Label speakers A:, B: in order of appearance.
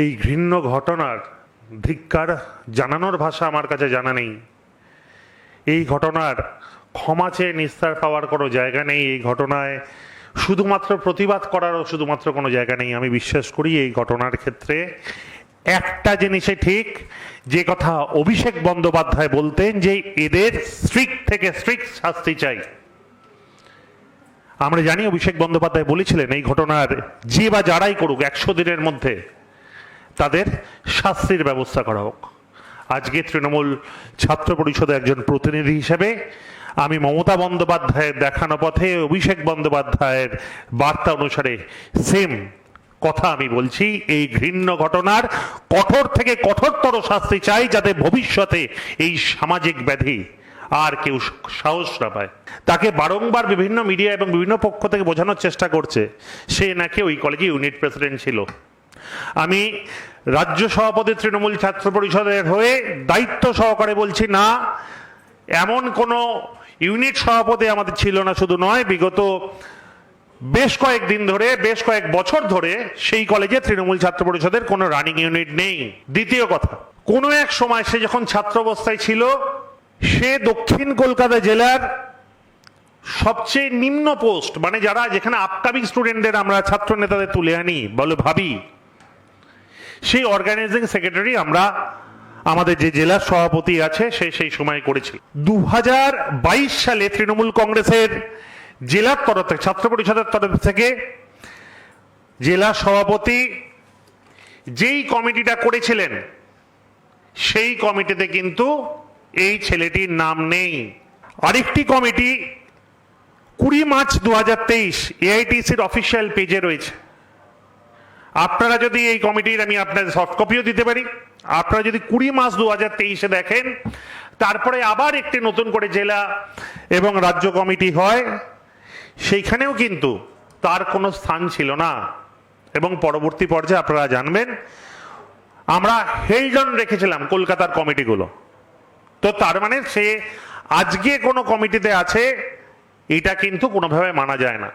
A: এই ঘৃণ্য ঘটনার ধিক্কার জানানোর ভাষা আমার কাছে জানা নেই। এই ঘটনার ক্ষমা চেয়ে নিস্তার পাওয়ার কোনো জায়গা নেই। এই ঘটনায় শুধুমাত্র প্রতিবাদ করারও শুধুমাত্র কোনো জায়গা নেই। আমি বিশ্বাস করি এই ঘটনার ক্ষেত্রে একটা জিনিসে ঠিক, যে কথা অভিষেক বন্দ্যোপাধ্যায় বলতেন যে এদের স্ট্রিক্ট থেকে স্ট্রিক্ট শাস্তি চাই। আমরা জানি অভিষেক বন্দ্যোপাধ্যায় বলেছিলেন, এই ঘটনার যে বা যারাই করুক, একশো দিনের মধ্যে তাদের শাস্তির ব্যবস্থা করা হোক। আজকে তৃণমূল ছাত্র পরিষদের একজন প্রতিনিধি হিসেবে আমি মমতা বন্দ্যোপাধ্যায়ের দেখানো পথে, অভিষেক বন্দ্যোপাধ্যায়ের বার্তা অনুসারে সেম কথা আমি বলছি। এই ঘৃণ্য ঘটনার কঠোর থেকে কঠোরতর শাস্তি চাই যাতে ভবিষ্যতে এই সামাজিক ব্যাধি আর কেউ সাহস না পায়। তাকে বারংবার বিভিন্ন মিডিয়া এবং বিভিন্ন পক্ষ থেকে বোঝানোর চেষ্টা করছে। সে নাকি ওই কলেজে ইউনিট প্রেসিডেন্ট ছিল। আমি রাজ্য সভাপতি তৃণমূল ছাত্র পরিষদের হয়ে দায়িত্ব সহকারে বলছি, না, এমন কোনো ইউনিট সভাপতি আমাদের ছিল না, শুধু নয়, বিগত বেশ কয়েকদিন ধরে, বেশ কয়েক বছর ধরে সেই কলেজে তৃণমূল ছাত্র পরিষদের কোনো রানিং ইউনিট নেই। দ্বিতীয় কথা, কোনো এক সময় সে যখন ছাত্র অবস্থায় ছিল, সে দক্ষিণ কলকাতা জেলার সবচেয়ে নিম্ন পোস্ট মানে যারা যেখানে আপকামিং স্টুডেন্টদের আমরা ছাত্র নেতাদের তুলে আনি, বলে ভাবি সেই অর্গানাইজিং সেক্রেটারি আমরা আমাদের যে জেলার সভাপতি আছে, সে সেই সময় করেছিল। দু হাজার বাইশ সালে তৃণমূল কংগ্রেসের জেলার তরফ থেকে, ছাত্র পরিষদের তরফ থেকে জেলা সভাপতি যেই কমিটিটা করেছিলেন, সেই কমিটিতে কিন্তু এই ছেলেটির নাম নেই। আরেকটি কমিটি কুড়ি মার্চ দু হাজার তেইশ, এআইটিসির অফিসিয়াল পেজে রয়েছে। আপনারা যদি এই কমিটির আমি আপনাদের সফট কপিও দিতে পারি। আপনারা যদি কুড়ি মাস দু হাজার তেইশে দেখেন, তারপরে আবার একটি নতুন করে জেলা এবং রাজ্য কমিটি হয়, সেইখানেও কিন্তু তার কোনো স্থান ছিল না। এবং পরবর্তী পর্যায়ে আপনারা জানবেন, আমরা হেলডন রেখেছিলাম কলকাতার কমিটিগুলো। তো তার মানে সে আজকে কোনো কমিটিতে আছে, এটা কিন্তু কোনোভাবে মানা যায় না।